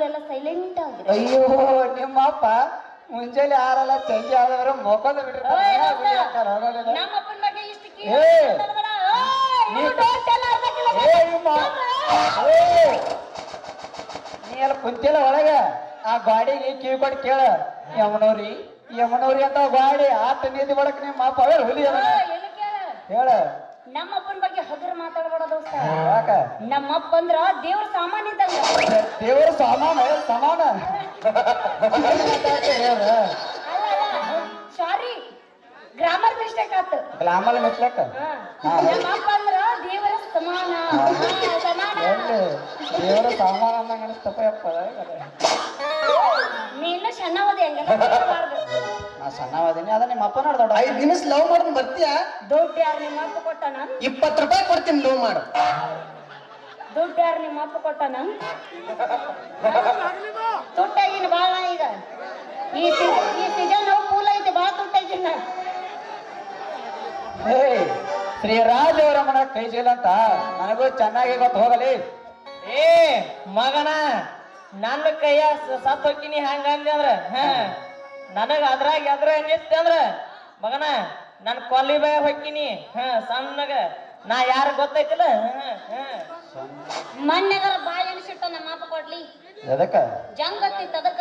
Silent ಅಯ್ಯೋ ನಿಮ್ಮಪ್ಪ ಮುಂಜಾನೆ ಆರಲ್ಲ ಚಂಜಿ ಆದವ್ರ ಮೊಕದ ಓಯ್ ದೋಸ್ತ, ನಮ್ಮ ಅಪ್ಪನ ಬಗ್ಗೆ ಇಷ್ಟು ಕೀಳು ಏ. ಮಾತಾಡ್ಬೇಡ. ಓಯ್, you ನೀ- don't tell her that ಇಲ್ಲ. ನೀ ಎಲ್ಲ ಕುಂತಿಲ್ಲ ಒಳಗ ಆ ಗಾಡಿಗೆ ಕಿವಿ ಕೊಟ್ಟು ಕೇಳ ಯಮನವ್ರಿ ಯಮನವ್ರಿ ಅಂತ ಗಾಡಿ ಆತ ನೀತಿ ಒಳಕ್ ನಿಮ್ಮ ಅಪ್ಪ ಅವೇ ಹುಲಿ? ಹೇಳ ನಮ್ಮ ಹಗುರ ಮಾತಾಡ್ಬೇಡ ದೋಸ್ತ. ಯಾಕ? ನಮ್ಮ ಅಪ್ಪ ಅಂದ್ರ ದೇವ್ರ ಸಾಮಾನ್ ಇದ್ದಂಗ. ದೇವರ ಸಮಾನ ಸಮಾನ? ಸಾರಿ ಗ್ರಾಮರ್ ಮಿಸ್ಟೇಕ್ ಆತು. ಗ್ಲಾಮಲ್ ಮಿಸ್ಟೇಕ್ ಹಾ. ಹಾ. ನಮ್ಮ ಅಪ್ಪ ಅಂದ್ರ ದೇವರ ಸಮಾನ. ಸಮಾನ. ದೇವರ ಸಾಮಾನ ಅಂದಂಗ ಅನಿಸ್ತಪ್ಪ ಯಪ್ಪ ನೀ ಇನ್ನು ಸಣ್ಣ ಸಣ್ಣವದೀನಿ ಅದ ನಿಮ್ಮ ಅಪ್ಪ ನೋಡ್ದೊಡ ಐದ್ ನಿಮಿಷ ಲವ್ ಮಾಡೋದ್ ಬರ್ತೀಯಾ? ದುಡ್ಡು ಯಾರು ನಿಮ್ಮ ಅಪ್ಪ ಕೊಟ್ಟಾನ? ಇಪ್ಪತ್ತು ರೂಪಾಯಿ ಕೊಡ್ತೀನಿ ಲವ್ ಮಾಡು. ದುಡ್ಡು ಯಾರು ನಿಮ್ಮ ಅಪ್ಪ ಕೊಟ್ಟಾನ? ತುಟ್ಟಾಗಿನ ಬಾಳ ಈಗ. ಈ ಈ ಸೀಸನ್ ಪೂಲ ಐತಿ ಬಾಳ ತುಟ್ಟಾಗಿನ. ಹೇ ಶ್ರೀರಾಜ್ ಅವರ ಮನ ಕೈ ಅಂತ ನನಗೂ ಚೆನ್ನಾಗಿ ಗೊತ್ತು ಹೋಗಲಿ. ಏ ಮಗನ ನನ್ನ ಕೈಯ ಸತ್ ಹೋಗಿನಿ ಹಂಗ ಅಂದೆ ಅಂದ್ರ ಹ. ನನಗ ಅದ್ರಾಗ ಎದ್ರ ನಿತ್ಯ ಅಂದ್ರ ಮಗನ ನನ್ ಕೊಲ್ಲಿ ಬಾಯ ಹೊಕ್ಕಿನಿ. ಹ ಸಣ್ಣಗ. ನಾ ಯಾರ ಗೊತ್ತೈತಿಲ್ಲ? ಹ, ಹ. ಮನ್ಯಾಗರ ಬಾಳ ಎಣಿಸಿಟ್ಟ ನಮ್ಮ ಅಪ್ಪ ಕೊಡ್ಲಿ? ಎದಕ್ಕ? ಜಂಗ್ ಹತ್ತಿತ್ತು ಅದಕ್ಕ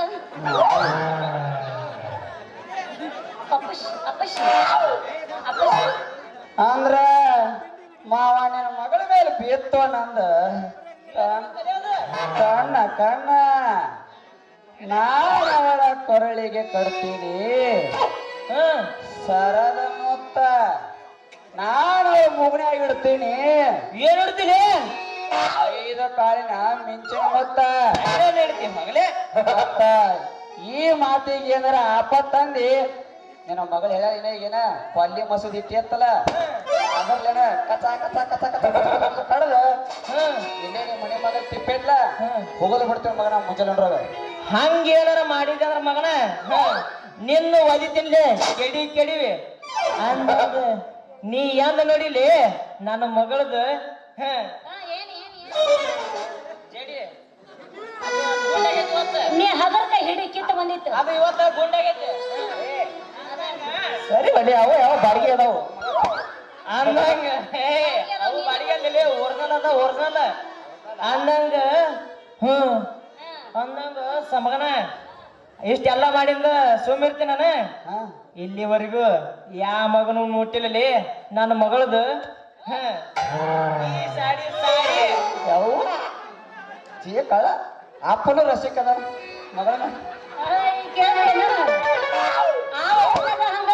ಅಪ್ಪಶ್ ಅಪ್ಪಶ್. ಅಪ್ಪಶ್. ಅಂದ್ರ ಮಾವ ನಿನ್ನ ಮಗಳ ಮೇಲೆ ಬೀತ್ತೋ ನಂದ. ಕಣ್ಣ ಕಣ್ಣ. ನಾನು ಕೊರಳಿಗೆ ಕಟ್ತೀನಿ. ಸರದ ಮೊತ್ತ. ನಾನು ಆಗಿಡ್ತೀನಿ ಇಡ್ತೀನಿ ಏನ್ ಇಡ್ತೀನಿ ಐದು ಕಾಲಿನ ಮಿಂಚಿನ ಮೊತ್ತ. ಏನ್ ಹಿಡ್ತೀನಿ ಮಗಳೇ. ಮತ್ತ ಈ ಮಾತಿಗೆ ಏನಾರ ಆಪತ್ತಂದಿ ನಿನ್ನ ಮಗಳು ಹೇಳ ಏನ ಕೊಲ್ಲಿ ಮಸೂದಿ ಇಟ್ಟಿ ಅಂತಲ್ಲ. ಅದ್ರಲ್ಲೇನ ಕಚ ಕಚ ಕಚ ಕಚ ಕಡದ. ಇಲ್ಲೇ ನಿಮ್ಮ ಮನೆ ಮಗ ತಿಪ್ಪಿಡ್ಲ. ಮಗ ನಾವು ಮಗನ ಮುಂಜಾನೆ ನೋಡ್ರಾಗ ಮಾಡಿದ್ರ ಮಗನ? ನಿನ್ನ ಒದಿತಿನ್ಲೆ ಕೆಡಿ ಕೆಡಿವಿ. ಅಂದ ನೀ ಎಂದ ನೋಡಿಲಿ? ನನ್ನ ಮಗಳದು. ನೀ ಹಗರ್ ಹಿಡಿ ಕಿತ್ತ ಬಂದಿತ್ತು. ಅದು ಇವತ್ತ ಗುಂಡಾಗೈತಿ. ಸರಿ ಬಲಿ ಅವ ಯಾವ ಬಾಡಿಗೆ ಅದಾವು? ಅಂದಂಗ ಅವು ಬಾಡಿಗೆ ಅಂದಿಲ್ಲ ಒರಿಜಿನಲ್ ಅದ ಒರಿಜಿನಲ್ ಅಂದಂಗ ಹ್ಮ್. ಅಂದಂಗ ಸಮಗನ ಇಷ್ಟೆಲ್ಲ ಮಾಡಿಂದ ಸುಮ್ಮಿರ್ತಿ ನಾನು? ಹಾ. ಇಲ್ಲಿವರೆಗೂ ಯಾ ಮಗನು ಮುಟ್ಟಿಲ್ಲಲಿ ನನ್ನ ಮಗಳದು? ಹ. ಕಳ ಅಪ್ಪನು ರಸಿಕ ಅದ ವಯಸ್ಸಾಗ ಹಂಗ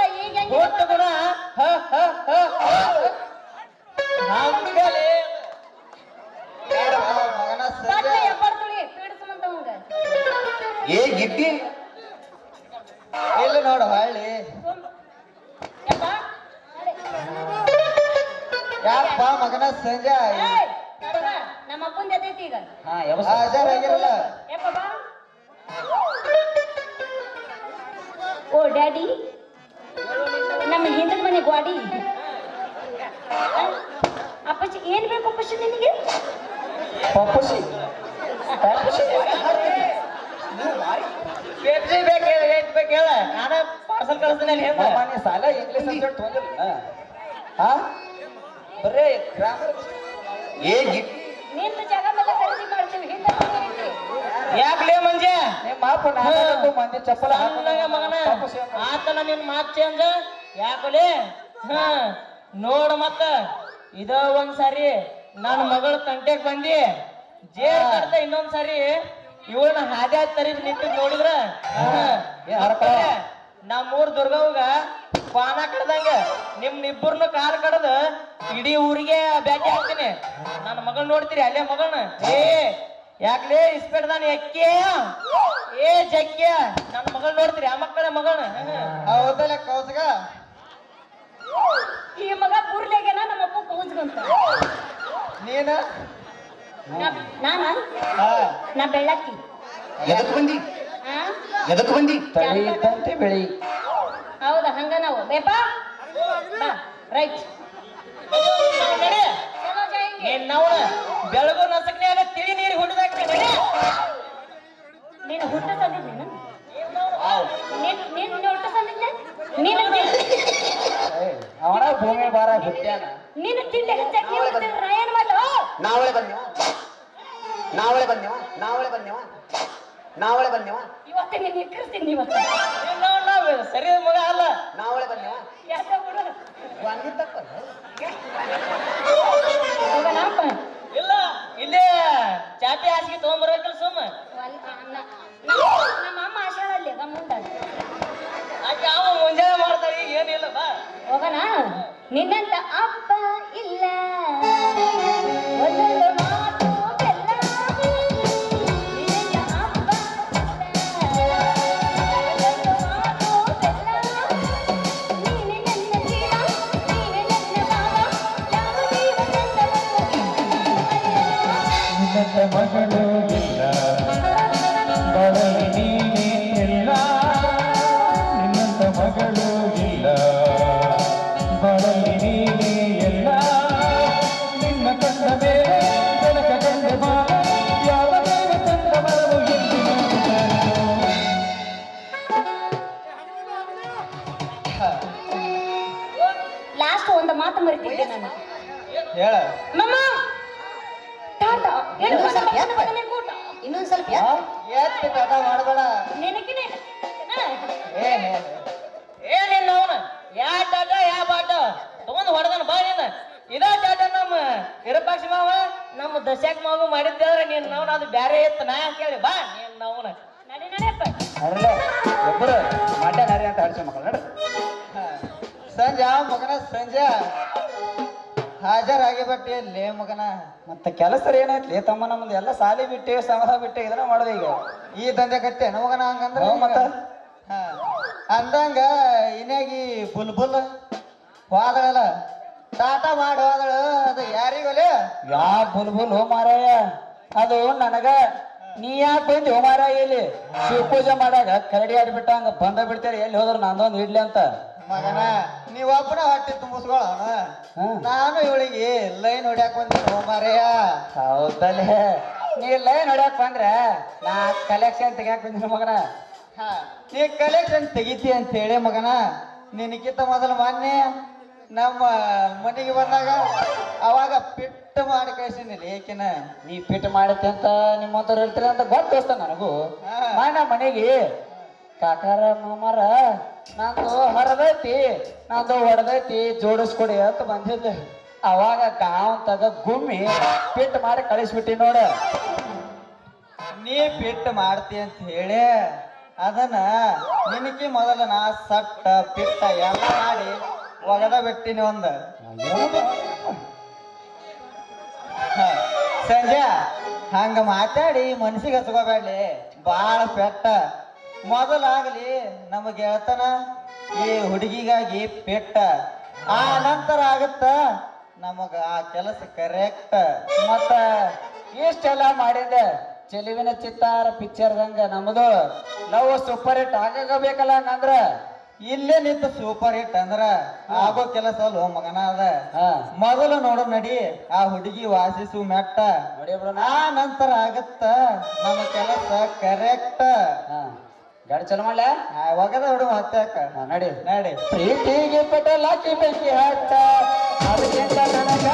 ಏ ಎಲ್ಲ ಇಲ್ಲಿ ನೋಡು ಹಳ್ಳಿ. ಯಾಕಪ್ಪ ಮಗನ ಸಂಜೆ ನಮ್ಮ ಈಗ ಹಾ ಬಾ. ಓ ಡ್ಯಾಡಿ. ನಮ್ಮ ಹಿಂದೆ ಮನೆ ಗ್ವಾಡಿ. ಅಪ್ಪಚ್ಚಿ ಏನ್ ಬೇಕು ಅಪ್ಪಚ್ಚಿ ನಿನಗೆ? ಪಪ್ಪುಸಿ. ಪೆಪ್ಸಿ ಬೇಕು ಹೇಳ ಏಟ್ ಬೇಕು ಹೇಳ. ನಾನ ಪಾರ್ಸಲ್ ಕಳಿಸ್ತೀನಿ ಅಲ್ಲಿ ಹಿಂದ ಮಾನ್ಯ ಸಾಲ ಇಂಗ್ಲಿಷ್ ಸಬ್ಜೆಕ್ಟ್ ಹಾ. ಬರೇ ಗ್ರಾಮರ್ ಏ ಗಿಡ್ಡಿ ನಿಂತ ಜಾಗ ಮೇಲೆ ಖರೀದಿ ಮಾಡ್ತೀವಿ ಹಿಂದೆ ಮನೆ ಐತಿ. ಯಾಕ್ಲೇ ಮಂಜೆ? ನಿಮ್ಮ ಅಪ್ಪ ನಾಲ್ಕು ಮಂದಿ ಚಪ್ಪಲ ಸಣ್ಣಗ ಮಗನ. ಆತನ ನಿನ್ ಮಾತ್ ಚೇಂಜ್ ಯಾಕಲೆ? ಹ ನೋಡ ಮತ್ತ. ಇದ ಒಂದ್ ಸಾರಿ ನನ್ನ ಮಗಳ ತಂಟೆಗ್ ಬಂದಿ ಜೇರ್ ಕಡ್ತ ಇನ್ನೊಂದ್ ಸಾರಿ ಹಾಗೆ ತರಿ ನಿಂತಿದ್ ನೋಡಿದ್ರ? ನಮ್ಮೂರ್ ದುರ್ಗವ್ಗ ಪಾನ ಕಡ್ದಂಗ ನಿಮ್ ಇಬ್ಬರನ್ನು ಕಾರ್ ಕಡದ ಇಡೀ ಊರಿಗೆ ಬ್ಯಾಕಿ ಹಾಕ್ತೀನಿ. ನನ್ನ ಮಗಳ್ ನೋಡ್ತೀರಿ ಅಲ್ಲೇ ಮಗನ. ಏ ಯಾಕ್ಲೇ ನಾನು ಎಕ್ಕೆ ಏ ಜಕ್ಕೆ ನನ್ನ ಮಗಳ್ ನೋಡ್ತೀರಿ ಆ ಮಕ್ಕಳ ಮಗಳನ್ನ ಹೌದಲ್ಲ ಕೌಸ್ಗ? ಈ ಮಗ ಬುರ್ಲೆಗೆನ ನಮ್ಮ ಅಪ್ಪ ಕೂಸ್ಕೊಂತ. ನೀನ? ನಾನ? ಹಾ. ನಾ ಬೆಳ್ಳಕ್ಕಿ. ಎದಕ್ ಬಂದಿ? ಎದಕ್ ಬಂದಿ? ತಳಿ ಇದ್ದಂತೆ ಬೆಳಿ. ಹೌದಾ ಹಂಗ ನಾವು. ಬೇಪಾ ರೈಟ್. ನಾವು? ಬೆಳಗು ನಸಕ್ನ್ಯಾಗ ತಿಳಿ ನೀರು ನಿನ್ನ ನೀನು ಹುಟ್ಟ ತಂದಿದ್ದೇನು ನೀನು ನೀನು ಹುಟ್ಟ ತಂದಿದ್ದೆ ನೀನು ಏಯ್, ಅವನ ಭೂಮಿ ಭಾರ ಹುಟ್ಟ್ಯಾನ. ನೀನು ತಿಂಡಿ ಹೆಚ್ಚಾಗಿ ನೀವು ರಾಯನ್ ನಾವಳೆ ಬಂದೇವ ನಾವಳೆ ಬಂದೇವ ನಾವಳೆ ಬಂದೇವ ನಾವಳೆ ಬನ್ನಿವ ಇವತ್ತೇ ನೀನು ಇಕ್ಕರ್ತೀನಿ ಇವತ್ತು ಸರಿ ಮಗ ಅಲ್ಲ. ನಾವಳೆ ಬಂದೇವ? ಯಾಕೆ ಬಿಡು? ಬಂದಿದ್ದಪ್ಪ ಹೋಗೋಣಪ್ಪ ಇಲ್ಲ ಇಲ್ಲೇ ಚಾಪಿ ಹಾಸಿಗೆ ತಗೊಂಡ್ಬರ್ಬೇಕಲ್ಲ ಸುಮ್ಮ. ಲಾಸ್ಟ್ ಒಂದು ಮಾತು ಮರಿತಿದ್ದೆ ನಾನು. ಹೇಳ. ಮಮ್ಮ ಟಾಟಾ ಏನು ಕೂಟ. ಇನ್ನೊಂದ್ ಸ್ವಲ್ಪ ಎತ್ತಿ ಕಟ ಮಾಡಬೇಡ. ನಿನಗಿನ ಏನ್ ಏನಿಲ್ಲ ಅವನ. ಯಾ ಟಾಟ ಯಾ ಬಾಟ ತಗೊಂಡ್ ಹೊಡೆದನ ಬಾ ನೀನು. ಇದ ಟಾಟ ನಮ್ಮ ವಿರೂಪಾಕ್ಷ ಮಾವ ನಮ್ಮ ದಶಾಕ್ ಮಾವ ಮಾಡಿದ್ದೇವ್ರೆ ನೀನ್ ನಾವು ಅದು ಬ್ಯಾರೆ ಇತ್ತು. ನಾ ಕೇಳಿ? ಬಾ ನೀನ್ ನಾವು ನಡಿ ನಡೆಯಪ್ಪ ಮಗನ ಸಂಜೆ. ಹಾಜರಾಗಿ ಲೇ ಮಗನ? ಮತ್ತೆ ಕೆಲಸ ಏನೈತ್ಲಿ ತಮ್ಮ ನಮ್ದು ಎಲ್ಲ ಸಾಲಿ ಬಿಟ್ಟೆ ಸಮಧ ಬಿಟ್ಟೆ ಇದನ್ನ ಮಾಡೋದು ಈಗ. ಈ ದಂಧೆ ಕತ್ತೆ ಮಗನ ಹಂಗಂದ್ರೆ ಮತ್ತ? ಹಾ. ಅಂದಂಗ ಇನ್ಯಾಗಿ ಬುಲ್ಬುಲ್ ಹೋದಳಲ್ಲ ಟಾಟಾ ಮಾಡಿ ಹೋದಳು ಅದು ಯಾರಿಗೊಲೆ ಯಾ ಬುಲ್ ಬುಲ್ ಹೋ ಮಾರಾಯ. ಅದು ನನಗ. ನೀ ಯಾಕೆ ಬಂದು ಹೋ ಮಾರಾಯ ಇಲ್ಲಿ? ಶಿವ ಪೂಜೆ ಮಾಡಾಗ ಕರಡಿ ಆಡ್ಬಿಟ್ಟಂಗ ಬಂದ ಬಿಡ್ತಾರೆ ಎಲ್ಲಿ ಹೋದ್ರು ನಂದೊಂದು ಇಡ್ಲಿ ಅಂತ. ಮಗನ ನೀವ್ ಒಬ್ಬನ ಹೊಟ್ಟೆ ತುಂಬಿಸ್ಕೊಳ್ಳೋಣ. ನಾನು ಇವಳಿಗೆ ಲೈನ್ ಹೊಡ್ಯಾಕ್ ಬಂದಿನಿ ಮಾರಯ್ಯ. ಹೌದಲ್ಲೇ ನೀ ಲೈನ್ ಹೊಡ್ಯಾಕ್ ಬಂದ್ರೆ ನಾ ಕಲೆಕ್ಷನ್ ತೆಗಿಯಾಕ ಬಂದಿನ ಮಗನ. ಹಾ, ನೀ ಕಲೆಕ್ಷನ್ ತೆಗಿತಿ ಅಂತ ಹೇಳಿ ಮಗನ ನಿನಗಿಂತ ಮೊದಲು ಮೊನ್ನೆ ನಮ್ಮ ಮನೆಗೆ ಬಂದಾಗ ಅವಾಗ ಪಿಟ್ಟು ಮಾಡಿ ಕಳ್ಸಿನಿ ಏಕಿನ ನೀ ಪಿಟ್ ಮಾಡತ್ತೆ ಅಂತ ನಿಮ್ಮಂತವ್ರು ಹೇಳ್ತೀರ ಅಂತ ಗೊತ್ತೋಸ್ತ ನನಗೂ. ಮಾನ ಮನೆಗೆ ಕಾಕಾರ ಮಾಮಾರ ನಂದು ಹರದೈತಿ, ನಂದು ಹೊಡೆದೈತಿ ಜೋಡಿಸ್ಕೊಡಿ ಅಂತ ಬಂದಿದ್ದೆ. ಅವಾಗ ಗಾಂವ್ ತಗ ಗುಮ್ಮಿ ಪಿಟ್ ಮಾಡಿ ಕಳಿಸ್ಬಿಟ್ಟಿ ನೋಡ. ನೀ ಪಿಟ್ ಮಾಡ್ತಿ ಅಂತ ಹೇಳಿ, ಅದನ್ನ ನಿನಗೆ ಮೊದಲ ನಾ ಸಟ್ಟ, ಪಿಟ್ಟ ಎಲ್ಲ ಮಾಡಿ ಒಗದ ಬಿಟ್ಟಿನಿ ಒಂದ. ಸಂಜೆ ಹಂಗ ಮಾತಾಡಿ ಮನ್ಸಿಗೆ ಹಚ್ಕೋಬೇಡಿ ಬಾಳ ಪೆಟ್ಟ. ಮೊದಲಾಗಲಿ ನಮ್ಮ ಗೆಳತನ ಈ ಹುಡುಗಿಗಾಗಿ ಪೆಟ್ಟ. ಆ ನಂತರ ಆಗತ್ತ ನಮಗ ಆ ಕೆಲಸ ಕರೆಕ್ಟ್ ಮತ್ತ ಇಷ್ಟೆಲ್ಲ ಮಾಡಿದ್ದೆ ಚೆಲುವಿನ ಚಿತ್ತಾರ ಪಿಕ್ಚರ್ದಂಗ ನಮ್ದು. ನಾವು ಸೂಪರ್ ಹಿಟ್ ಆಗಬೇಕಲ್ಲ ಹಂಗಂದ್ರ. ಇಲ್ಲೇ ನಿಂತ ಸೂಪರ್ ಹಿಟ್ ಅಂದ್ರ ಆಗೋ ಕೆಲಸ ಅಲ್ಲ ಮಗನ ಅದ. ಮೊದಲು ನೋಡು ನಡಿ ಆ ಹುಡುಗಿ ವಾಸಿಸು ಮೆಟ್ಟ. ಆ ನಂತರ ಆಗತ್ತ ನಮ್ಮ ಕೆಲಸ ಕರೆಕ್ಟ್ ಹಾ. ಗಾಡಿ ಚಲೋ ಮಾಡ್ಲ? ಹೋಗದ ಹುಡುಗ ಹತ್ತಾಕ ನಡಿ ನಡಿ. ಪ್ರೀತಿಗೆ ಪೆಟಲಾಕಿ ಬೆಂಕಿ ಹತ್ತ ಅದಕ್ಕಿಂತ ನನಗ